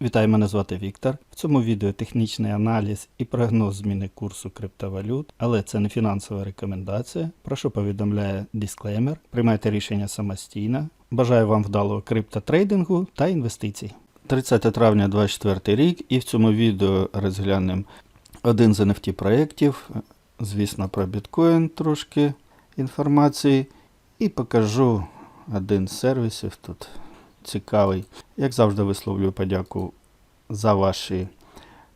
Вітаю, мене звати Віктор. В цьому відео технічний аналіз і прогноз зміни курсу криптовалют, але це не фінансова рекомендація. Про що повідомляє дисклеймер. Приймайте рішення самостійно. Бажаю вам вдалого криптотрейдингу та інвестицій. 30 травня 2024 рік, і в цьому відео розглянемо один з NFT проєктів, звісно, про біткоін трошки інформації, і покажу один з сервісів тут цікавий. Як завжди, висловлюю подяку за ваші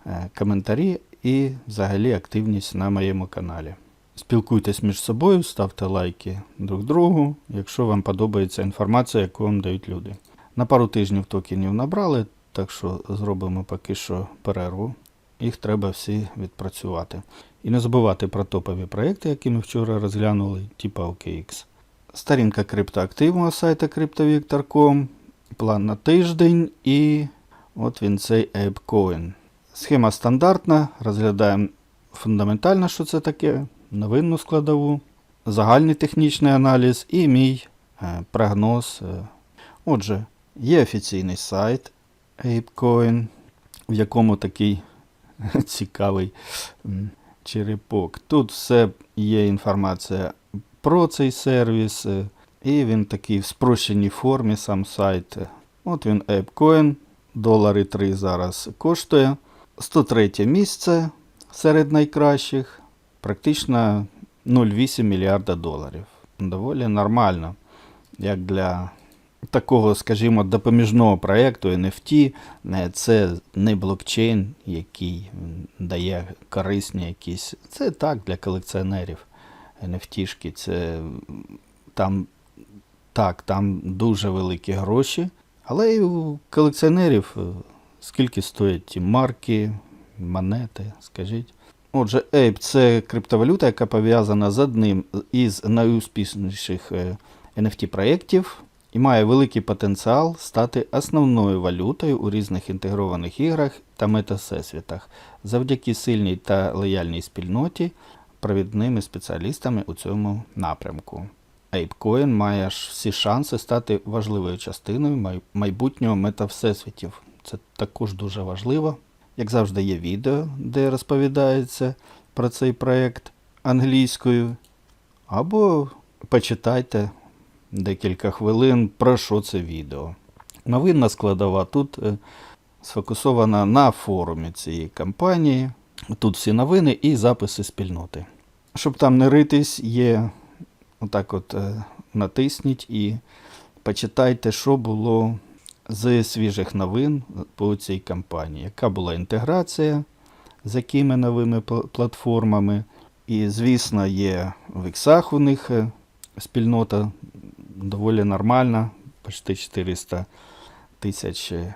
е, коментарі і взагалі активність на моєму каналі. Спілкуйтесь між собою, ставте лайки друг другу, якщо вам подобається інформація, яку вам дають люди. На пару тижнів токенів набрали, так що зробимо поки що перерву. Їх треба всі відпрацювати. І не забувати про топові проекти, які ми вчора розглянули, типа OKX. Сторінка криптоактивного сайта CryptoVictor.com, план на тиждень і от він цей ApeCoin. Схема стандартна, розглядаємо фундаментально, що це таке, новинну складову, загальний технічний аналіз і мій е, прогноз. е. Отже, є офіційний сайт ApeCoin, в якому такий цікавий черепок. Тут все є інформація про цей сервіс, е, і він такий в спрощеній формі, сам сайт. От він ApeCoin, долари 3 зараз коштує. 103 місце серед найкращих, практично 0,8 мільярда доларів. Доволі нормально, як для такого, скажімо, допоміжного проєкту NFT. Це не блокчейн, який дає корисні якісь. Це так для колекціонерів. NFT-шки, це там так, там дуже великі гроші, але і у колекціонерів е, скільки стоять ті марки, монети, скажіть. Отже, Ape – це криптовалюта, яка пов'язана з одним із найуспішніших е, NFT-проєктів і має великий потенціал стати основною валютою у різних інтегрованих іграх та метасесвітах завдяки сильній та лояльній спільноті, провідними спеціалістами у цьому напрямку. ApeCoin має всі шанси стати важливою частиною май- майбутнього метавсесвітів. Це також дуже важливо. Як завжди, є відео, де розповідається про цей проєкт англійською. Або почитайте декілька хвилин про що це відео. Новинна складова тут е, сфокусована на форумі цієї компанії. Тут всі новини і записи спільноти. Щоб там не ритись, є отак от е, натисніть і почитайте, що було з свіжих новин по цій кампанії, яка була інтеграція з якими новими платформами. І, звісно, є в іксах у них е, спільнота доволі нормальна, почти 400 тисяч е,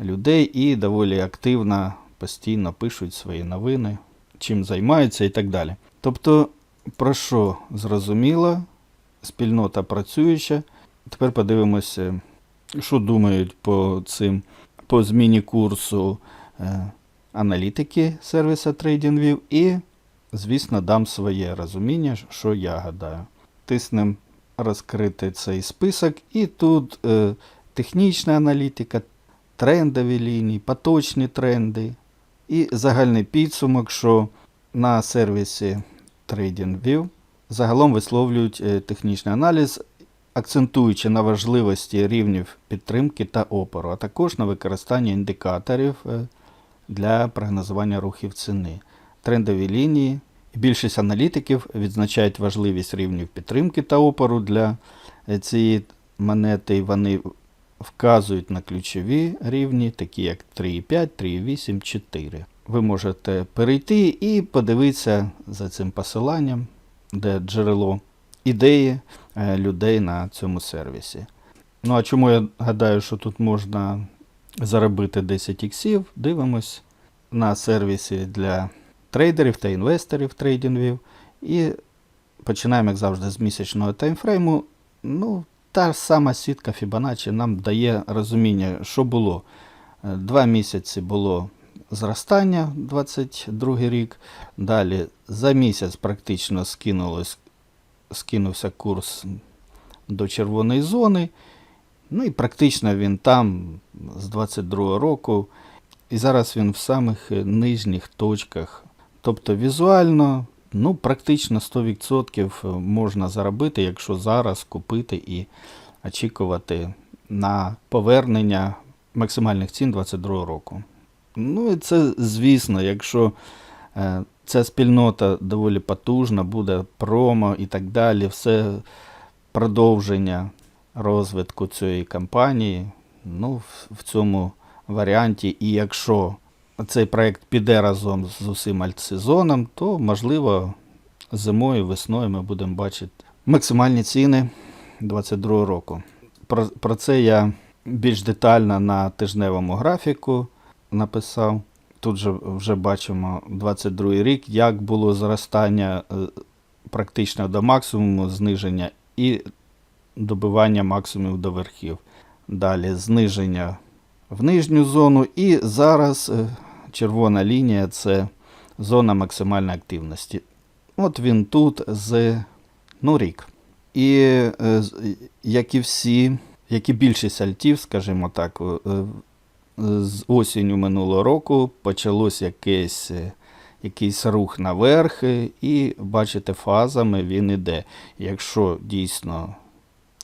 людей, і доволі активно постійно пишуть свої новини, чим займаються і так далі. Тобто, про що зрозуміло, спільнота працююча. Тепер подивимося, що думають по цим по зміні курсу е, аналітики сервіса TradingView і, звісно, дам своє розуміння, що я гадаю. Тиснемо розкрити цей список, і тут е, технічна аналітика, трендові лінії, поточні тренди і загальний підсумок, що на сервісі TradingView загалом висловлюють е, технічний аналіз, акцентуючи на важливості рівнів підтримки та опору, а також на використання індикаторів е, для прогнозування рухів ціни. Трендові лінії. Більшість аналітиків відзначають важливість рівнів підтримки та опору для е, цієї монети. і Вони вказують на ключові рівні, такі як 3,5, 3,8, 4. Ви можете перейти і подивитися за цим посиланням, де джерело ідеї е, людей на цьому сервісі. Ну а чому я гадаю, що тут можна заробити 10 іксів? Дивимось на сервісі для трейдерів та інвесторів TradingView. І починаємо, як завжди, з місячного таймфрейму. Ну, та сама сітка Fibonacci нам дає розуміння, що було. Е, Два місяці було зростання 22 рік. Далі за місяць практично скинувся курс до червоної зони. Ну і практично він там з 22 року І зараз він в самих нижніх точках. Тобто візуально, ну, практично 100% можна заробити, якщо зараз купити і очікувати на повернення максимальних цін 2022 року. Ну і це, звісно, якщо е, ця спільнота доволі потужна, буде промо і так далі, все продовження розвитку цієї кампанії, ну, в цьому варіанті, і якщо цей проект піде разом з усім альтсезоном, то можливо зимою, весною ми будемо бачити максимальні ціни 2022 року. Про, про це я більш детально на тижневому графіку написав. Тут же вже бачимо 22 рік, як було зростання е, практично до максимуму, зниження і добивання максимумів до верхів. Далі зниження в нижню зону. І зараз е, червона лінія це зона максимальної активності. От він тут з ну, рік. І е, як і всі, як і більшість альтів, скажімо так, з осінню минулого року почалось якийсь, е, якийсь рух наверх, е, і бачите, фазами він іде. Якщо дійсно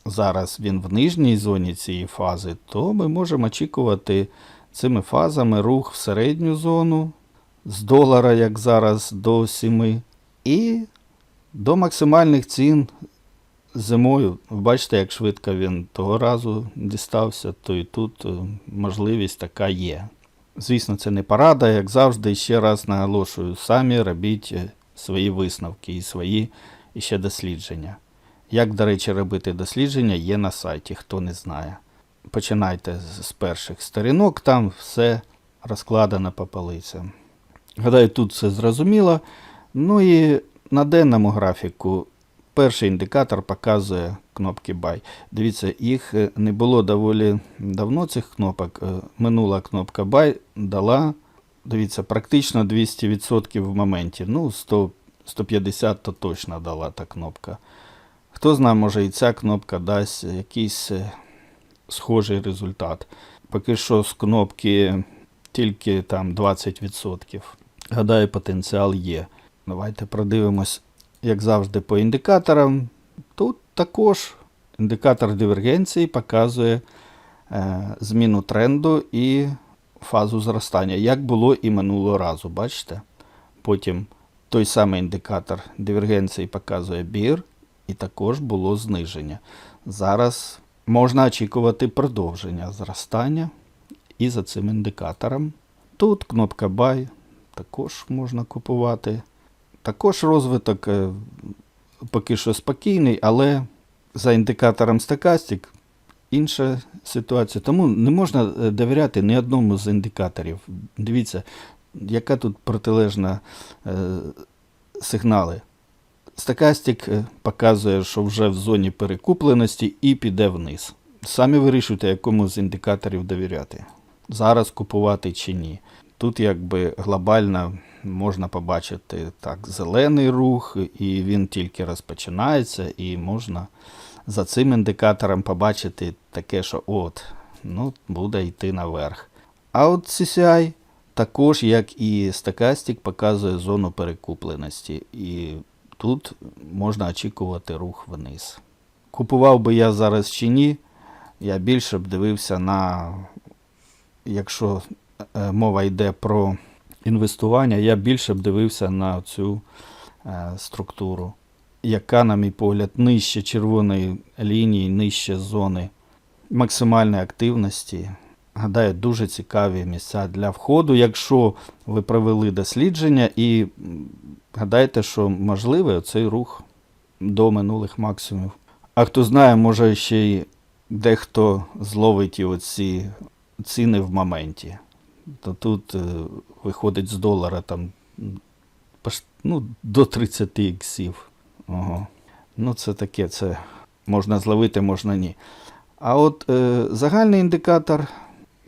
зараз він в нижній зоні цієї фази, то ми можемо очікувати цими фазами рух в середню зону з долара, як зараз, до 7, і до максимальних цін зимою. Бачите, як швидко він того разу дістався, то і тут е, можливість така є. Звісно, це не порада, як завжди, ще раз наголошую, самі робіть е, свої висновки і свої ще дослідження. Як, до речі, робити дослідження, є на сайті, хто не знає. Починайте з перших сторінок, там все розкладено по полицям. Гадаю, тут все зрозуміло. Ну і на денному графіку перший індикатор показує кнопки Buy. Дивіться, їх е, не було доволі давно цих кнопок. Е, Минула кнопка Buy дала, дивіться, практично 200% в моменті. Ну, 100, 150 то точно дала та кнопка. Хто знає, може і ця кнопка дасть якийсь е, схожий результат. Поки що з кнопки тільки там 20%. Гадаю, потенціал є. Давайте продивимось, як завжди, по індикаторам. Тут також індикатор дивергенції показує е, зміну тренду і фазу зростання, як було і минулого разу, бачите? Потім той самий індикатор дивергенції показує бір, і також було зниження. Зараз можна очікувати продовження зростання і за цим індикатором. Тут кнопка Buy також можна купувати. Також розвиток е, поки що спокійний, але за індикатором Stochastic інша ситуація. Тому не можна е, довіряти ні одному з індикаторів. Дивіться, яка тут протилежна е, сигнали. Стокастик показує, що вже в зоні перекупленості і піде вниз. Самі вирішуйте, якому з індикаторів довіряти. Зараз купувати чи ні. Тут якби глобально можна побачити так зелений рух, і він тільки розпочинається, і можна за цим індикатором побачити таке, що от, ну, буде йти наверх. А от CCI також, як і Stochastic, показує зону перекупленості. І тут можна очікувати рух вниз. Купував би я зараз чи ні, я більше б дивився на, якщо е, мова йде про інвестування, я більше б дивився на цю е, структуру, яка, на мій погляд, нижче червоної лінії, нижче зони максимальної активності. Гадаю, дуже цікаві місця для входу, якщо ви провели дослідження і гадаєте, що можливий цей рух до минулих максимумів. А хто знає, може ще й дехто зловить оці ціни в моменті. То тут е, виходить з долара там ну, до 30 іксів. Ого. Ну, це таке, це можна зловити, можна ні. А от е, загальний індикатор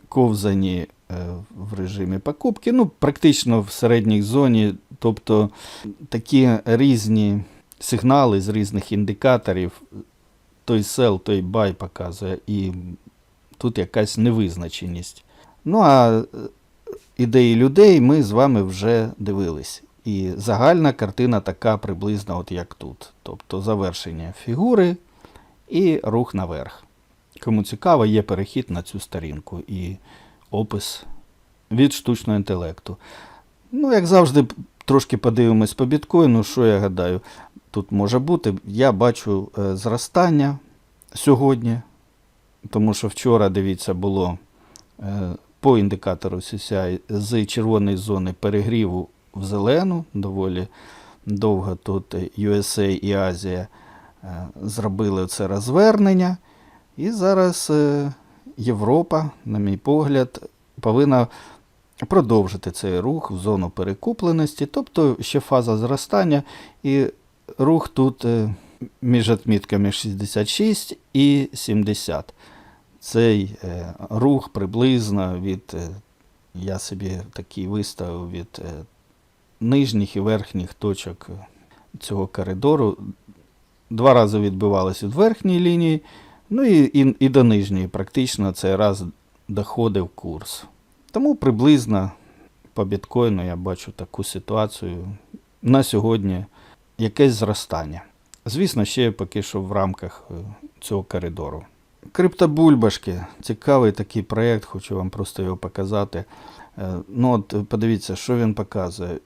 ковзані е, в режимі покупки, ну, практично в середній зоні, тобто такі різні сигнали з різних індикаторів, той sell, той buy показує, і тут якась невизначеність. Ну а е, ідеї людей ми з вами вже дивились. І загальна картина така приблизно, от як тут. Тобто завершення фігури і рух наверх. Кому цікаво, є перехід на цю сторінку і опис від штучного інтелекту. Ну, як завжди, трошки подивимось по біткоїну, що я гадаю, тут може бути. Я бачу е, зростання сьогодні, тому що вчора, дивіться, було е, по індикатору CCI з червоної зони перегріву в зелену, доволі довго тут USA і Азія е, зробили це розвернення. І зараз е, Європа, на мій погляд, повинна продовжити цей рух в зону перекупленості, тобто ще фаза зростання, і рух тут е, між відмітками 66 і 70. Цей е, рух приблизно від, е, я собі такий виставив від е, нижніх і верхніх точок цього коридору. Два рази відбивалися від верхньої лінії, ну і, і, і до нижньої. Практично цей раз доходив курс. Тому приблизно по біткоїну я бачу таку ситуацію. На сьогодні якесь зростання. Звісно, ще поки що в рамках цього коридору. Криптобульбашки цікавий такий проєкт, хочу вам просто його показати. Е, Ну, от подивіться, що він показує.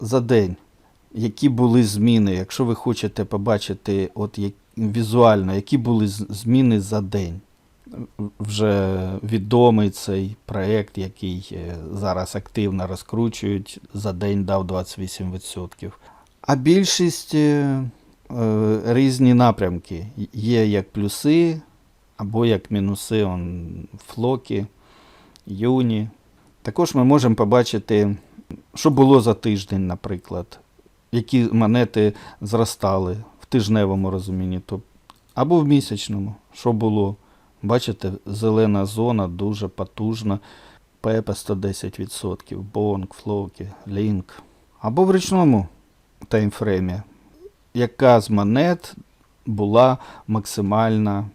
За день, які були зміни, якщо ви хочете побачити от як, візуально, які були зміни за день. Вже відомий цей проєкт, який е, зараз активно розкручують, за день дав 28%. А більшість е, різні напрямки. Є як плюси, або як мінуси, он, флоки, юні. Також ми можемо побачити, що було за тиждень, наприклад, які монети зростали в тижневому розумінні, або в місячному, що було. Бачите, зелена зона дуже потужна. ПЕПа 110%, Бонг, Флоки, Лінк. Або в річному таймфреймі, яка з монет була максимально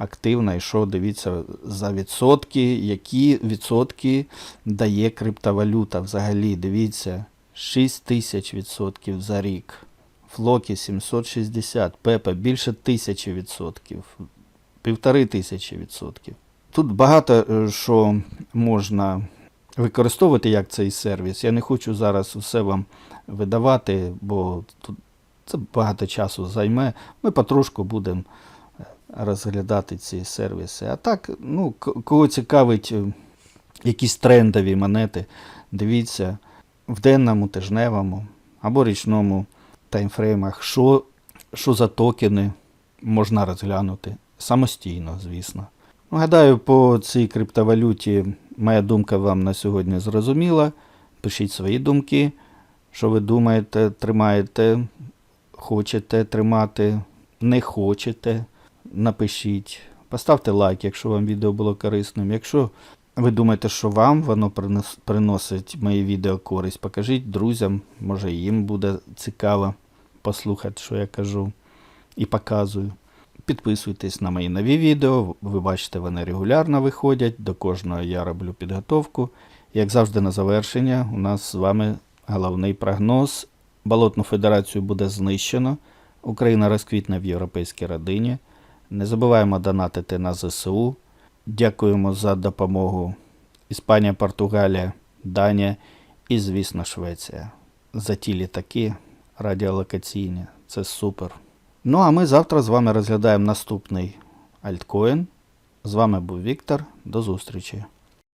активна, і що дивіться за відсотки, які відсотки дає криптовалюта взагалі. Дивіться, 6 тисяч відсотків за рік. Флокі 760, Пепа більше тисячі відсотків, півтори тисячі відсотків. Тут багато е, що можна використовувати як цей сервіс. Я не хочу зараз усе вам видавати, бо тут це багато часу займе. Ми потрошку будемо розглядати ці сервіси. А так, ну, кого цікавить е, якісь трендові монети, дивіться в денному, тижневому або річному таймфреймах, що, що за токени можна розглянути самостійно, звісно. Ну, Гадаю, по цій криптовалюті моя думка вам на сьогодні зрозуміла. Пишіть свої думки, що ви думаєте, тримаєте, хочете тримати, не хочете. Напишіть. Поставте лайк, якщо вам відео було корисним. Якщо ви думаєте, що вам воно приносить мої відео користь, покажіть друзям, може їм буде цікаво послухати, що я кажу і показую. Підписуйтесь на мої нові відео, ви бачите, вони регулярно виходять. До кожного я роблю підготовку. Як завжди, на завершення, у нас з вами головний прогноз. Болотну федерацію буде знищено. Україна розквітне в європейській родині. Не забуваємо донатити на ЗСУ. Дякуємо за допомогу Іспанія, Португалія, Данія і, звісно, Швеція. За ті літаки радіолокаційні. Це супер. Ну а ми завтра з вами розглядаємо наступний альткоін. З вами був Віктор. До зустрічі.